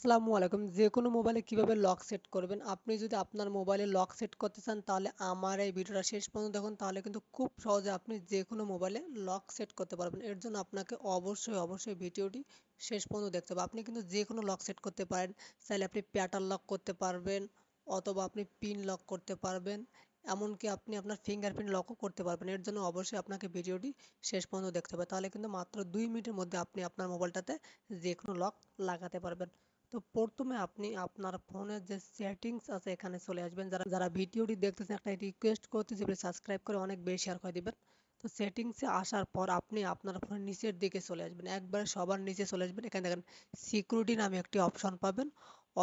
আসসালামু আলাইকুম। যে কোনো মোবাইলে কীভাবে লক সেট করবেন? আপনি যদি আপনার মোবাইলে লক সেট করতে চান, তাহলে আমার এই ভিডিওটা শেষ পর্যন্ত দেখুন। তাহলে কিন্তু খুব সহজে আপনি যে কোনো মোবাইলে লক সেট করতে পারবেন। এর জন্য আপনাকে অবশ্যই অবশ্যই ভিডিওটি শেষ পর্যন্ত দেখতে হবে। আপনি কিন্তু যে কোনো লক সেট করতে পারেন। চাইলে আপনি প্যাটার্ন লক করতে পারবেন অথবা আপনি পিন লক করতে পারবেন। এমনকি আপনি আপনার ফিঙ্গারপ্রিন্ট লকও করতে পারবেন। এর জন্য অবশ্যই আপনাকে ভিডিওটি শেষ পর্যন্ত দেখতে হবে। তাহলে কিন্তু মাত্র দুই মিনিটের মধ্যে আপনি আপনার মোবাইলটাতে যে কোনো লক লাগাতে পারবেন। তো প্রথমে আপনি আপনার ফোনের যে সেটিংস আছে এখানে চলে আসবেন। যারা যারা ভিডিওটি দেখতেছেন, একটা রিকোয়েস্ট করতেছি সাবস্ক্রাইব করে অনেক বেশি শেয়ার করে দিবেন। তো সেটিংসে আসার পর আপনি আপনার ফোনের নিচের দিকে চলে আসবেন। একবারে সবার নিচে চলে আসবেন। এখানে দেখেন সিকিউরিটি নামে একটি অপশন পাবেন।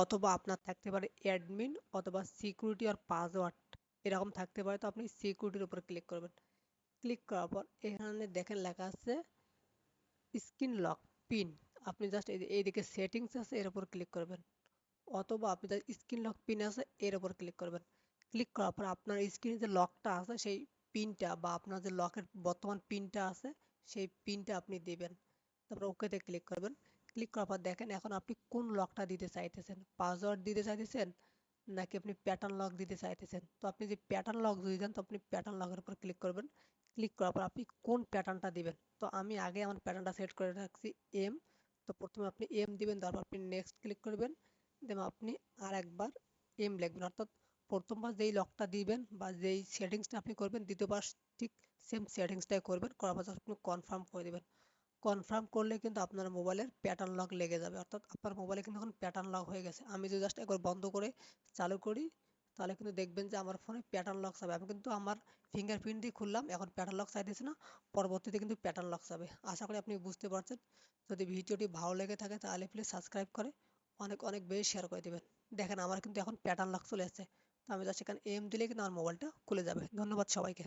অথবা আপনার থাকতে পারে অ্যাডমিন অথবা সিকিউরিটি আর পাসওয়ার্ড এরকম থাকতে পারে। তো আপনি সিকিউরিটির উপর ক্লিক করবেন। ক্লিক করার পর এখানে দেখেন লেখা আছে স্ক্রিন লক পিন আপনি জাস্ট এইদিকে সেটিংস আছে, এর উপর ক্লিক করবেন। অথবা আপনি জাস্ট স্ক্রিন লক পিন আছে, এর উপর ক্লিক করবেন। ক্লিক করার পর আপনার স্ক্রিনে যে লকটা আছে, সেই পিনটা বা আপনার যে লকের বর্তমান পিনটা আছে, সেই পিনটা আপনি দিবেন। তারপর ওকেতে ক্লিক করবেন। ক্লিক করার পর দেখেন এখন আপনি কোন লকটা দিতে চাইতেছেন? পাসওয়ার্ড দিতে চাইতেছেন? নাকি আপনি প্যাটার্ন লক দিতে চাইতেছেন? তো আপনি যে প্যাটার্ন লক যদি দেন, তো আপনি প্যাটার্ন লকের উপর ক্লিক করবেন। ক্লিক করার পর আপনি কোন প্যাটার্নটা দিবেন? তো আমি আগে আমার প্যাটার্নটা সেট করে রাখছি এম তো প্রথমে আপনি এম দিবেন, তারপর আপনি নেক্সট ক্লিক করবেন দেন আপনি আর একবার এম লিখবেন। অর্থাৎ প্রথমবার যেই লকটা দিবেন বা যেই সেটিংসটা আপনি করবেন, দ্বিতীয়বার ঠিক সেম সেটিংসটাই করবেন, করার পর আপনি কনফার্ম করে দেবেন। কনফার্ম করলে কিন্তু আপনার মোবাইলের প্যাটার্ন লক লেগে যাবে। অর্থাৎ আপনার মোবাইলে কিন্তু এখন প্যাটার্ন লক হয়ে গেছে। আমি যদি জাস্ট একবার বন্ধ করে চালু করি তাহলে কিন্তু দেখবেন যে আমার ফোনে প্যাটার্ন লক হবে। আমি কিন্তু আমার ফিঙ্গারপ্রিন্ট দিয়ে খুললাম, এখন প্যাটার্ন লক চাইতেছে না, পরবর্তীতে কিন্তু প্যাটার্ন লক হবে। আশা করি আপনি বুঝতে পারছেন। যদি ভিডিওটি ভালো লেগে থাকে তাহলে প্লিজ সাবস্ক্রাইব করে অনেক অনেক বেশি শেয়ার করে দেবেন। দেখেন আমার কিন্তু এখন প্যাটার্ন লক চলে আসছে। তো আমি যা সেখানে এম দিলে কিন্তু আমার মোবাইলটা খুলে যাবে। ধন্যবাদ সবাইকে।